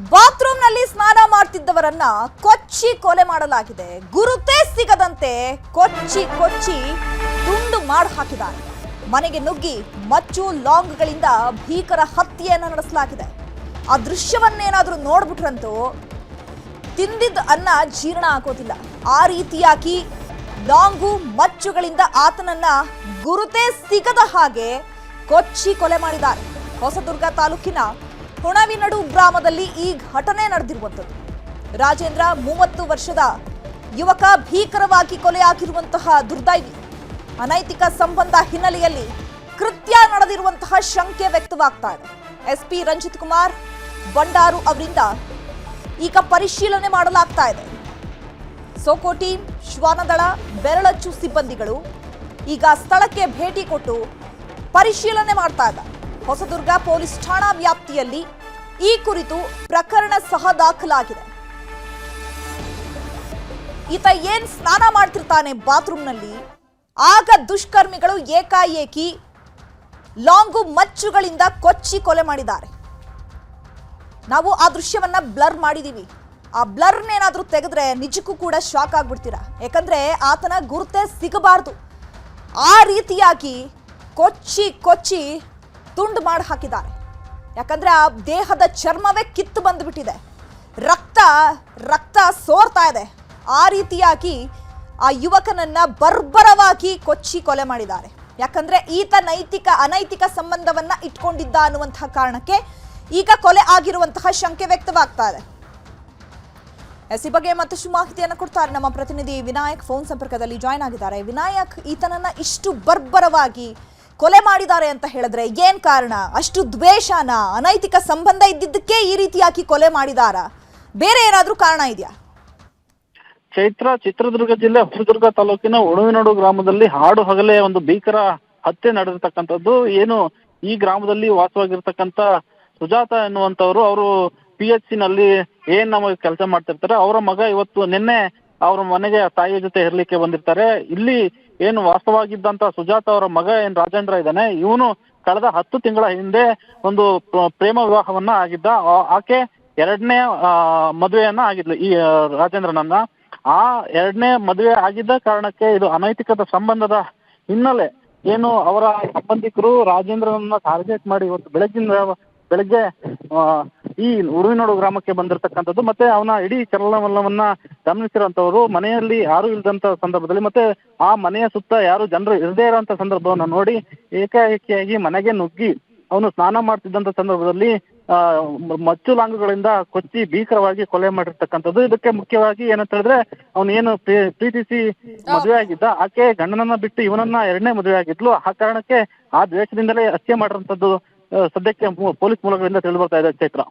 ಬಾತ್ರೂಮ್ನಲ್ಲಿ ಸ್ನಾನ ಮಾಡ್ತಿದ್ದವರನ್ನ ಕೊಚ್ಚಿ ಕೊಲೆ ಮಾಡಲಾಗಿದೆ. ಗುರುತೇ ಸಿಗದಂತೆ ಕೊಚ್ಚಿ ಕೊಚ್ಚಿ ತುಂಡು ಮಾಡಿ ಹಾಕಿದ್ದಾರೆ. ಮನೆಗೆ ನುಗ್ಗಿ ಮಚ್ಚು ಲಾಂಗ್ಗಳಿಂದ ಭೀಕರ ಹತ್ಯೆಯನ್ನು ನಡೆಸಲಾಗಿದೆ. ಆ ದೃಶ್ಯವನ್ನೇನಾದ್ರೂ ನೋಡ್ಬಿಟ್ರಂತೂ ತಿಂದಿದ್ದ ಅನ್ನ ಜೀರ್ಣ ಆಗೋದಿಲ್ಲ. ಆ ರೀತಿಯಾಗಿ ಲಾಂಗು ಮಚ್ಚುಗಳಿಂದ ಆತನನ್ನ ಗುರುತೇ ಸಿಗದ ಹಾಗೆ ಕೊಚ್ಚಿ ಕೊಲೆ ಮಾಡಿದ್ದಾರೆ. ಹೊಸದುರ್ಗ ತಾಲೂಕಿನ ಹುಣವಿನಡು ಗ್ರಾಮದಲ್ಲಿ ಈ ಘಟನೆ ನಡೆದಿರುವಂಥದ್ದು. ರಾಜೇಂದ್ರ ಮೂವತ್ತು ವರ್ಷದ ಯುವಕ ಭೀಕರವಾಗಿ ಕೊಲೆಯಾಗಿರುವಂತಹ ದುರ್ದೈವಿ. ಅನೈತಿಕ ಸಂಬಂಧ ಹಿನ್ನೆಲೆಯಲ್ಲಿ ಕೃತ್ಯ ನಡೆದಿರುವಂತಹ ಶಂಕೆ ವ್ಯಕ್ತವಾಗ್ತಾ ಇದೆ. ಎಸ್ಪಿ ರಂಜಿತ್ ಕುಮಾರ್, ಬಂಡಾರು ಅವರಿಂದ ಈಗ ಪರಿಶೀಲನೆ ಮಾಡಲಾಗ್ತಾ ಇದೆ. ಟೀಮ್ ಶ್ವಾನದಳ, ಬೆರಳಚ್ಚು ಸಿಬ್ಬಂದಿಗಳು ಈಗ ಸ್ಥಳಕ್ಕೆ ಭೇಟಿ ಕೊಟ್ಟು ಪರಿಶೀಲನೆ ಮಾಡ್ತಾ ಇದ್ದಾರೆ. ಹೊಸದುರ್ಗ ಪೊಲೀಸ್ ಠಾಣಾ ವ್ಯಾಪ್ತಿಯಲ್ಲಿ ಈ ಕುರಿತು ಪ್ರಕರಣ ಸಹ ದಾಖಲಾಗಿದೆ. ಈತ ಏನ್ ಸ್ನಾನ ಮಾಡ್ತಿರ್ತಾನೆ ಬಾತ್ರೂಮ್ನಲ್ಲಿ? ಆಗ ದುಷ್ಕರ್ಮಿಗಳು ಏಕಾಏಕಿ ಲಾಂಗು ಮಚ್ಚುಗಳಿಂದ ಕೊಚ್ಚಿ ಕೊಲೆ ಮಾಡಿದ್ದಾರೆ. ನಾವು ಆ ದೃಶ್ಯವನ್ನ ಬ್ಲರ್ ಮಾಡಿದೀವಿ. ಆ ಬ್ಲರ್ನೇನಾದ್ರೂ ತೆಗೆದ್ರೆ ನಿಜಕ್ಕೂ ಕೂಡ ಶಾಕ್ ಆಗ್ಬಿಡ್ತೀರಾ? ಯಾಕಂದ್ರೆ ಆತನ ಗುರುತೆ ಸಿಗಬಾರ್ದು. ಆ ರೀತಿಯಾಗಿ ಕೊಚ್ಚಿ ಕೊಚ್ಚಿ ತುಂಡು ಮಾಡಿ ಹಾಕಿದ್ದಾರೆ. ಯಾಕಂದ್ರೆ ಆ ದೇಹದ ಚರ್ಮವೇ ಕಿತ್ತು ಬಂದ್ಬಿಟ್ಟಿದೆ. ರಕ್ತ ರಕ್ತ ಸೋರ್ತಾ ಇದೆ. ಆ ರೀತಿಯಾಗಿ ಆ ಯುವಕನನ್ನ ಬರ್ಬರವಾಗಿ ಕೊಚ್ಚಿ ಕೊಲೆ ಮಾಡಿದ್ದಾರೆ. ಯಾಕಂದ್ರೆ ಈತ ನೈತಿಕ, ಅನೈತಿಕ ಸಂಬಂಧವನ್ನ ಇಟ್ಕೊಂಡಿದ್ದ ಅನ್ನುವಂತಹ ಕಾರಣಕ್ಕೆ ಈಗ ಕೊಲೆ ಆಗಿರುವಂತಹ ಶಂಕೆ ವ್ಯಕ್ತವಾಗ್ತಾ ಇದೆ. ಎಸ್ ಬಗ್ಗೆ ಮತ್ತಷ್ಟು ಮಾಹಿತಿಯನ್ನು ಕೊಡ್ತಾರೆ ನಮ್ಮ ಪ್ರತಿನಿಧಿ ವಿನಾಯಕ್. ಫೋನ್ ಸಂಪರ್ಕದಲ್ಲಿ ಜಾಯ್ನ್ ಆಗಿದ್ದಾರೆ. ವಿನಾಯಕ್, ಈತನನ್ನ ಇಷ್ಟು ಬರ್ಬರವಾಗಿ ಕೊಲೆ ಮಾಡಿದ್ದಾರೆ ಅಂತ ಹೇಳಿದ್ರೆ ಏನ್ ಕಾರಣ? ಅಷ್ಟು ದ್ವೇಷನ? ಅನೈತಿಕ ಸಂಬಂಧ ಇದ್ದಿದ್ದಕ್ಕೆ ಈ ರೀತಿಯಾಗಿ ಕೊಲೆ ಮಾಡಿದಾರ? ಬೇರೆ ಏನಾದ್ರೂ ಕಾರಣ ಇದೆಯಾ? ಚೈತ್ರ ಚಿತ್ರದುರ್ಗ ಜಿಲ್ಲೆ ಹೊಸದುರ್ಗ ತಾಲೂಕಿನ ಉಣುವಿನಡು ಗ್ರಾಮದಲ್ಲಿ ಹಾಡು ಹಗಲೇ ಒಂದು ಭೀಕರ ಹತ್ಯೆ ನಡೆದಿರ್ತಕ್ಕಂಥದ್ದು. ಏನು ಈ ಗ್ರಾಮದಲ್ಲಿ ವಾಸವಾಗಿರ್ತಕ್ಕಂಥ ಸುಜಾತ ಎನ್ನುವಂತವ್ರು ಅವರು ಪಿ ಎಚ್ ಸಿ ನಲ್ಲಿ ಏನ್ ನಮಗೆ ಕೆಲಸ ಮಾಡ್ತಿರ್ತಾರೆ. ಅವರ ಮಗ ಇವತ್ತು ನಿನ್ನೆ ಅವ್ರ ಮನೆಗೆ ತಾಯಿಯ ಜೊತೆ ಇರ್ಲಿಕ್ಕೆ ಬಂದಿರ್ತಾರೆ. ಇಲ್ಲಿ ಏನು ವಾಸ್ತವಾಗಿದ್ದಂತ ಸುಜಾತ ಅವರ ಮಗ ಏನ್ ರಾಜೇಂದ್ರ ಇದ್ದಾನೆ, ಇವನು ಕಳೆದ ಹತ್ತು ತಿಂಗಳ ಹಿಂದೆ ಒಂದು ಪ್ರೇಮ ವಿವಾಹವನ್ನ ಆಗಿದ್ದ ಆಕೆ ಎರಡನೇ ಮದುವೆಯನ್ನ ಆಗಿದ್ಲು, ಈ ರಾಜೇಂದ್ರನನ್ನ. ಆ ಎರಡನೇ ಮದುವೆ ಆಗಿದ್ದ ಕಾರಣಕ್ಕೆ ಇದು ಅನೈತಿಕದ ಸಂಬಂಧದ ಹಿನ್ನೆಲೆ ಏನು ಅವರ ಸಂಬಂಧಿಕರು ರಾಜೇಂದ್ರನನ್ನ ಟಾರ್ಗೆಟ್ ಮಾಡಿ ಇವತ್ತು ಬೆಳಗಿನ ಬೆಳಗ್ಗೆ ಈ ಉರುವಿನೋಡು ಗ್ರಾಮಕ್ಕೆ ಬಂದಿರತಕ್ಕಂಥದ್ದು ಮತ್ತೆ ಅವನ ಇಡೀ ಚಲನವಲನವನ್ನ ಗಮನಿಸಿರುವಂತವರು ಮನೆಯಲ್ಲಿ ಯಾರು ಇಲ್ಲದಂತ ಸಂದರ್ಭದಲ್ಲಿ ಮತ್ತೆ ಆ ಮನೆಯ ಸುತ್ತ ಯಾರು ಜನರು ಇರದೇ ಇರುವಂತ ಸಂದರ್ಭವನ್ನ ನೋಡಿ ಏಕಾಏಕಿಯಾಗಿ ಮನೆಗೆ ನುಗ್ಗಿ ಅವನು ಸ್ನಾನ ಮಾಡ್ತಿದ್ದಂತ ಸಂದರ್ಭದಲ್ಲಿ ಆ, ಮ- ಮಚ್ಚು ಲಾಂಗುಗಳಿಂದ ಕೊಚ್ಚಿ ಭೀಕರವಾಗಿ ಕೊಲೆ ಮಾಡಿರ್ತಕ್ಕಂಥದ್ದು. ಇದಕ್ಕೆ ಮುಖ್ಯವಾಗಿ ಏನಂತ ಹೇಳಿದ್ರೆ ಅವನೇನು ಪ್ರೀತಿಸಿ ಮದುವೆ ಆಗಿದ್ದ ಆಕೆ ಗಂಡನನ್ನ ಬಿಟ್ಟು ಇವನನ್ನ ಎರಡನೇ ಮದುವೆ ಆಗಿದ್ಲು. ಆ ಕಾರಣಕ್ಕೆ ಆ ದ್ವೇಷದಿಂದಲೇ ಹತ್ಯೆ ಮಾಡಿರುವಂತದ್ದು ಸದ್ಯಕ್ಕೆ ಪೊಲೀಸ್ ಮೂಲಗಳಿಂದ ತಿಳಿದು ಬರ್ತಾ ಇದೆ Chaitra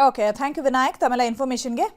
okay thank you Vinayak ತಮ್ಮೆಲ್ಲ ಇನ್ಫಾರ್ಮೇಶನ್ಗೆ